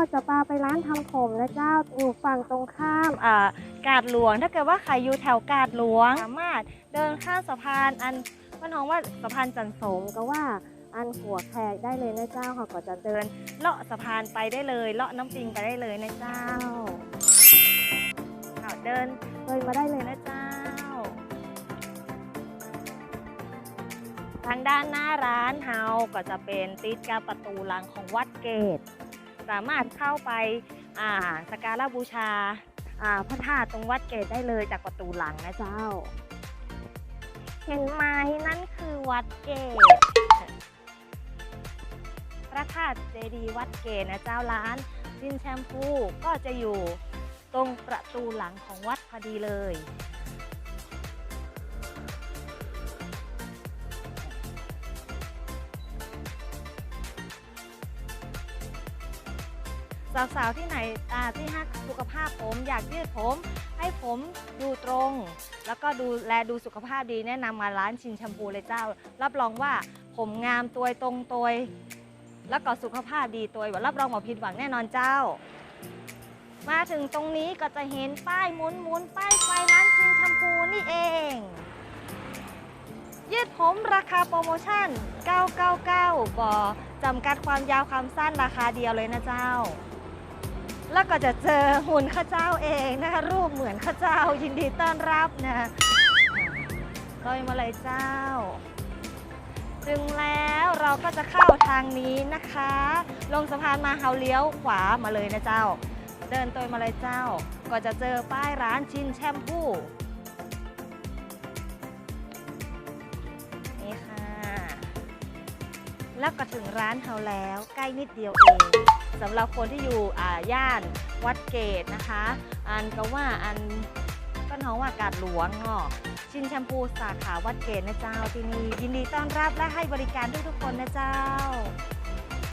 เขาจะพาไปร้านทำผมนะเจ้าอยู่ฝั่งตรงข้ามอ่ากาดหลวง ถ้าเกิดว่าใครอยู่แถวกาดหลวง สามารถเดินข้ามสะพานอันมันท้องว่าสะพานจันทร์สมก็ว่าอันหัวแขกได้เลยนะเจ้าเขาก็จะเดินเลาะสะพานไปได้เลย เลาะน้ำปิงไปได้เลยนะเจ้าเอาเดินเลยมาได้เลยนะเจ้า ทางด้านหน้าร้านเฮาก็จะเป็นติดกับประตูหลังของวัดเกต สามารถเข้าไปอ่าสักการะบูชาอ่าพระธาตุตรงวัดเกตได้เลยจากประตูหลังนะเจ้า เห็นไหมนั่นคือวัดเกตพระธาตุเจดีย์วัดเกตนะเจ้าร้านจินแชมพูก็จะอยู่ตรงประตูหลังของวัดพอดีเลย สาวๆที่ไหนอ่าที่ฮักสุขภาพผมอยากยืดผม ให้ผมดูตรง แล้วก็ดูแลดูสุขภาพดีแนะนำมาร้านชินแชมพูเลยเจ้า รับรองว่าผมงามตัวตรงตัวแล้วก็สุขภาพดีตัวรับรองว่าผิดหวังแน่นอนเจ้า มาถึงตรงนี้ก็จะเห็นป้ายหมุนมุนๆป้ายไฟร้านชินแชมพูนี่เอง ยืดผมราคาโปรโมชั่น 999 บอจำกัดความยาวความสั้นราคาเดียวเลยนะเจ้า แล้วก็จะเจอหุ่นข้าเจ้าเองนะคะรูปเหมือนข้าเจ้ายินดีต้อนรับนะลอยมาเลยเจ้า ถึงแล้วเราก็จะเข้าทางนี้นะคะ ลงสะพานมาเฮาเลี้ยวขวามาเลยนะเจ้า เดินตัวมาเลยเจ้า ก็จะเจอป้ายร้านชินแชมพู แล้วก็ถึงร้านเฮาแล้วใกล้นิดเดียวเองสำหรับคนที่อยู่อ่าย่านวัดเกตนะคะ อันก็ว่าอันก็น้องว่ากาดหลวงเนาะชินแชมพูสาขาวัดเกตนะเจ้าที่นี่ยินดีต้อนรับและให้บริการทุกๆคนนะเจ้า